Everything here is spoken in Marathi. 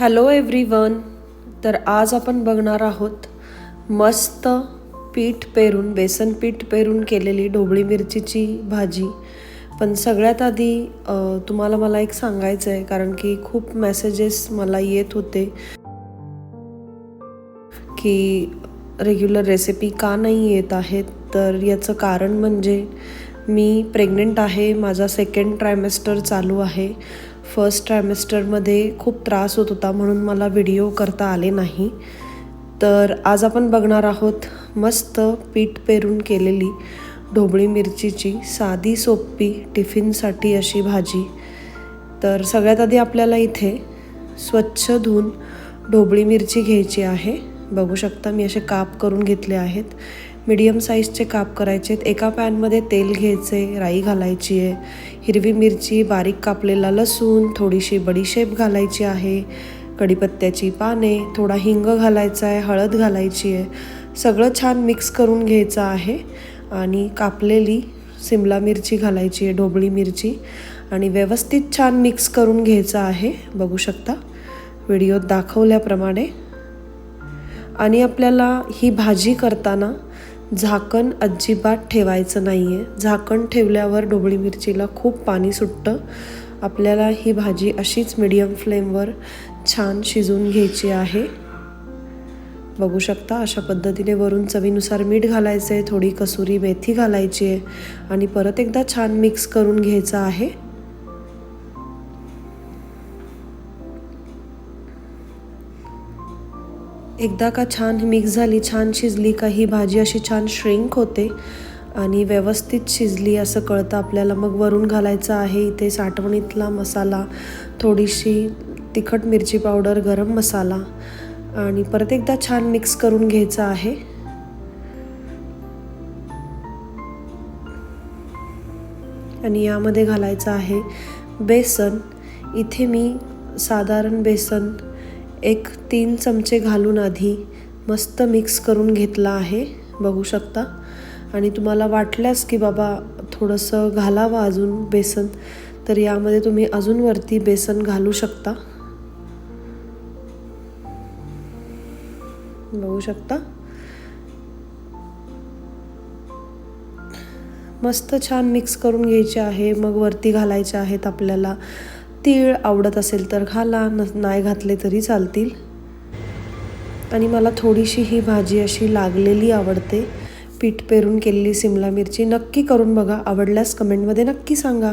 हॅलो एव्हरीवन तर आज आपण बघणार आहोत मस्त पीठ पेरून बेसन पीठ पेरून केलेली ढोबळी मिरचीची भाजी. पण सगळ्यात आधी तुम्हाला मला एक सांगायचं आहे कारण की खूप मेसेजेस मला येत होते की रेग्युलर रेसिपी का नाही येत आहेत. तर याचं कारण म्हणजे मी प्रेग्नंट आहे माझा सेकंड ट्रायमेस्टर चालू आहे. फर्स्ट ट्रायमेस्टरमध्ये खूप त्रास होत होता म्हणून मला व्हिडिओ करता आले नाही. तर आज आपण बघणार आहोत मस्त पीठ पेरून केलेली ढोबळी मिरचीची साधी सोपी टिफिनसाठी अशी भाजी. तर सगळ्यात आधी आपल्याला इथे स्वच्छ धुवून ढोबळी मिरची घ्यायची आहे. बघू शकता मी असे काप करून घेतले आहेत. मीडियम साईजचे काप करायचे आहेत. एका पॅनमध्ये तेल घ्यायचे राई घालायची आहे. हिरवी मिरची बारीक कापलेला लसूण थोडीशी बडीशेप घालायची आहे. कढीपत्त्याची पाने थोडा हिंग घालायचा आहे हळद घालायची आहे. सगळं छान मिक्स करून घ्यायचं आहे. आणि कापलेली सिमला मिरची घालायची आहे ढोबळी मिरची. आणि व्यवस्थित छान मिक्स करून घ्यायचं आहे. बघू शकता. व्हिडिओत दाखवल्याप्रमाणे. आणि आपल्याला ही भाजी करताना झाकण अजिबात ठेवायचं नाही आहे झाकण ठेवल्यावर ढोबळी मिरचीला खूप पाणी सुटतं. आपल्याला ही भाजी अशीच मिडियम फ्लेमवर छान शिजवून घ्यायची आहे. बघू शकता अशा पद्धतीने वरून चवीनुसार मीठ घालायचं आहे थोडी कसुरी मेथी घालायची आहे आणि परत एकदा छान मिक्स करून घ्यायचं आहे. एकदा का छान मिक्स झाली छान शिजली का ही भाजी अशी छान श्रिंक होते आणि व्यवस्थित शिजली असं कळतं आपल्याला. मग वरून घालायचं आहे इथे साठवणीतला मसाला थोडीशी तिखट मिरची पावडर गरम मसाला आणि परत एकदा छान मिक्स करून घ्यायचं आहे. आणि यामध्ये घालायचं आहे बेसन. इथे मी साधारण बेसन एक तीन चमचे घालून आधी मस्त मिक्स करून घेतला आहे बघू शकता. आणि तुम्हाला वाटल्यास की बाबा थोडंसं घालावं अजून बेसन तर यामध्ये तुम्ही अजून वरती बेसन घालू शकता. बघू शकता. मस्त छान मिक्स करून घ्यायचे आहे मग वरती घालायचे आहेत आपल्याला. तीळ आवडत असेल तर घाला न नाही घातले तरी चालतील. आणि मला थोडीशी ही भाजी अशी लागलेली आवडते. पीठ पेरून केलेली सिमला मिरची नक्की करून बघा. आवडल्यास कमेंटमध्ये नक्की सांगा.